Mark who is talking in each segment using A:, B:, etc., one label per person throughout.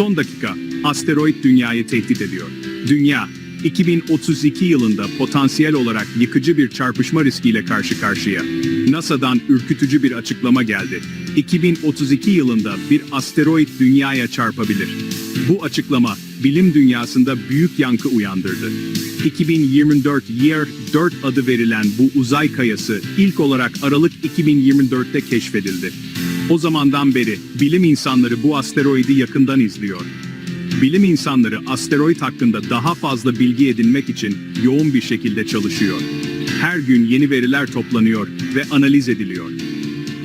A: Son dakika, asteroid dünyayı tehdit ediyor. Dünya, 2032 yılında potansiyel olarak yıkıcı bir çarpışma riskiyle karşı karşıya. NASA'dan ürkütücü bir açıklama geldi. 2032 yılında bir asteroid dünyaya çarpabilir. Bu açıklama bilim dünyasında büyük yankı uyandırdı. 2024 Year 4 adı verilen bu uzay kayası ilk olarak Aralık 2024'te keşfedildi. O zamandan beri bilim insanları bu asteroidi yakından izliyor. Bilim insanları asteroid hakkında daha fazla bilgi edinmek için yoğun bir şekilde çalışıyor. Her gün yeni veriler toplanıyor ve analiz ediliyor.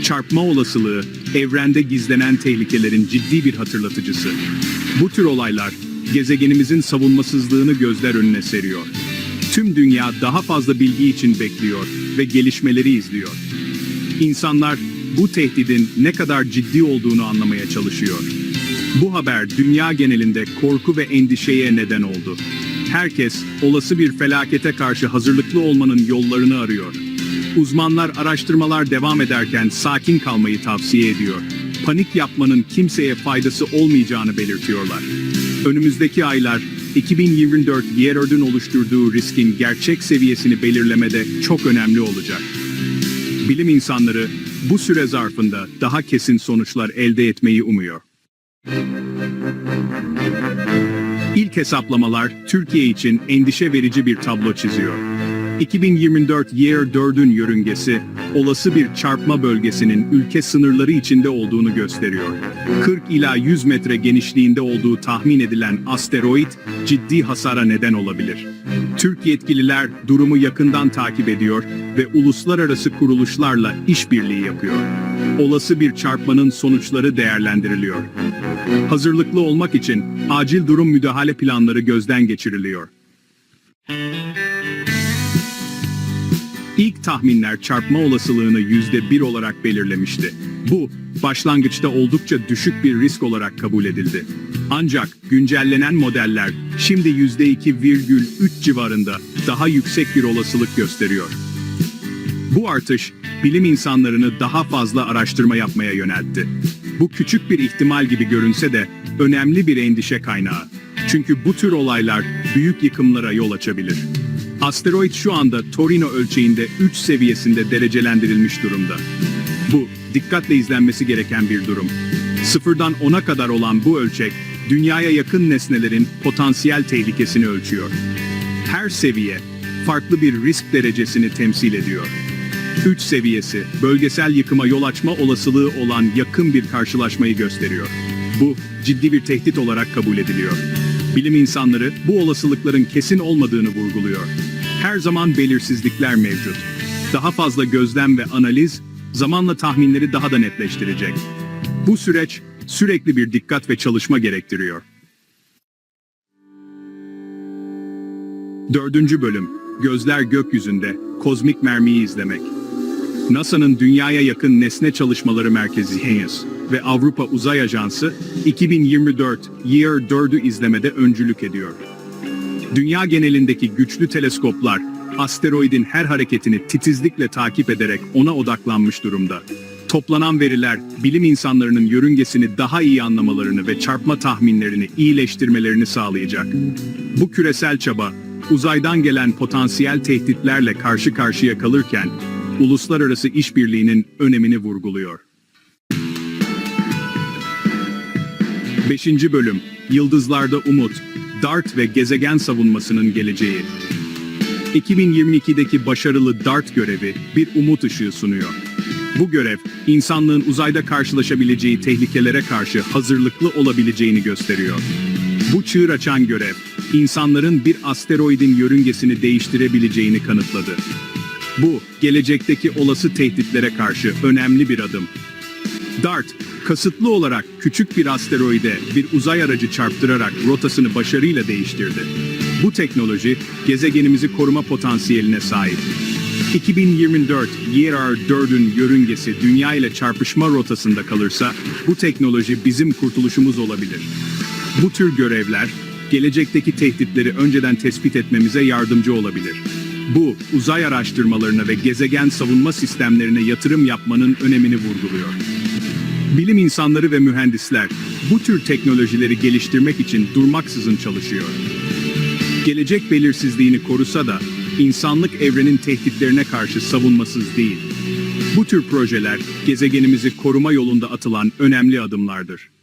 A: Çarpma olasılığı, evrende gizlenen tehlikelerin ciddi bir hatırlatıcısı. Bu tür olaylar, gezegenimizin savunmasızlığını gözler önüne seriyor. Tüm dünya daha fazla bilgi için bekliyor ve gelişmeleri izliyor. İnsanlar bu tehdidin ne kadar ciddi olduğunu anlamaya çalışıyor. Bu haber dünya genelinde korku ve endişeye neden oldu. Herkes olası bir felakete karşı hazırlıklı olmanın yollarını arıyor. Uzmanlar araştırmalar devam ederken sakin kalmayı tavsiye ediyor. Panik yapmanın kimseye faydası olmayacağını belirtiyorlar. Önümüzdeki aylar 2024 Year'ın oluşturduğu riskin gerçek seviyesini belirlemede çok önemli olacak. Bilim insanları bu süre zarfında daha kesin sonuçlar elde etmeyi umuyor. İlk hesaplamalar Türkiye için endişe verici bir tablo çiziyor. 2024 Year 4'ün yörüngesi, olası bir çarpma bölgesinin ülke sınırları içinde olduğunu gösteriyor. 40 ila 100 metre genişliğinde olduğu tahmin edilen asteroid, ciddi hasara neden olabilir. Türk yetkililer durumu yakından takip ediyor ve uluslararası kuruluşlarla işbirliği yapıyor. Olası bir çarpmanın sonuçları değerlendiriliyor. Hazırlıklı olmak için acil durum müdahale planları gözden geçiriliyor. İlk tahminler çarpma olasılığını %1 olarak belirlemişti. Bu, başlangıçta oldukça düşük bir risk olarak kabul edildi. Ancak güncellenen modeller şimdi %2,3 civarında daha yüksek bir olasılık gösteriyor. Bu artış, bilim insanlarını daha fazla araştırma yapmaya yöneltti. Bu küçük bir ihtimal gibi görünse de önemli bir endişe kaynağı. Çünkü bu tür olaylar büyük yıkımlara yol açabilir. Asteroid şu anda Torino ölçeğinde 3 seviyesinde derecelendirilmiş durumda. Bu, dikkatle izlenmesi gereken bir durum. Sıfırdan 10'a kadar olan bu ölçek, dünyaya yakın nesnelerin potansiyel tehlikesini ölçüyor. Her seviye, farklı bir risk derecesini temsil ediyor. 3 seviyesi, bölgesel yıkıma yol açma olasılığı olan yakın bir karşılaşmayı gösteriyor. Bu, ciddi bir tehdit olarak kabul ediliyor. Bilim insanları bu olasılıkların kesin olmadığını vurguluyor. Her zaman belirsizlikler mevcut. Daha fazla gözlem ve analiz, zamanla tahminleri daha da netleştirecek. Bu süreç, sürekli bir dikkat ve çalışma gerektiriyor. Dördüncü bölüm, Gözler Gökyüzünde, Kozmik Mermiyi izlemek. NASA'nın dünyaya yakın nesne çalışmaları merkezi HENIS ve Avrupa Uzay Ajansı 2024 Year 4'ü izlemede öncülük ediyor. Dünya genelindeki güçlü teleskoplar asteroidin her hareketini titizlikle takip ederek ona odaklanmış durumda. Toplanan veriler bilim insanlarının yörüngesini daha iyi anlamalarını ve çarpma tahminlerini iyileştirmelerini sağlayacak. Bu küresel çaba uzaydan gelen potansiyel tehditlerle karşı karşıya kalırken uluslararası işbirliğinin önemini vurguluyor. 5. Bölüm Yıldızlarda Umut DART ve gezegen savunmasının geleceği 2022'deki başarılı DART görevi bir umut ışığı sunuyor. Bu görev, insanlığın uzayda karşılaşabileceği tehlikelere karşı hazırlıklı olabileceğini gösteriyor. Bu çığır açan görev, insanların bir asteroidin yörüngesini değiştirebileceğini kanıtladı. Bu, gelecekteki olası tehditlere karşı önemli bir adım. DART, kasıtlı olarak küçük bir asteroide bir uzay aracı çarptırarak rotasını başarıyla değiştirdi. Bu teknoloji, gezegenimizi koruma potansiyeline sahip. 2024 Year 4'ün yörüngesi Dünya ile çarpışma rotasında kalırsa, bu teknoloji bizim kurtuluşumuz olabilir. Bu tür görevler, gelecekteki tehditleri önceden tespit etmemize yardımcı olabilir. Bu, uzay araştırmalarına ve gezegen savunma sistemlerine yatırım yapmanın önemini vurguluyor. Bilim insanları ve mühendisler bu tür teknolojileri geliştirmek için durmaksızın çalışıyor. Gelecek belirsizliğini korusa da insanlık evrenin tehditlerine karşı savunmasız değil. Bu tür projeler gezegenimizi koruma yolunda atılan önemli adımlardır.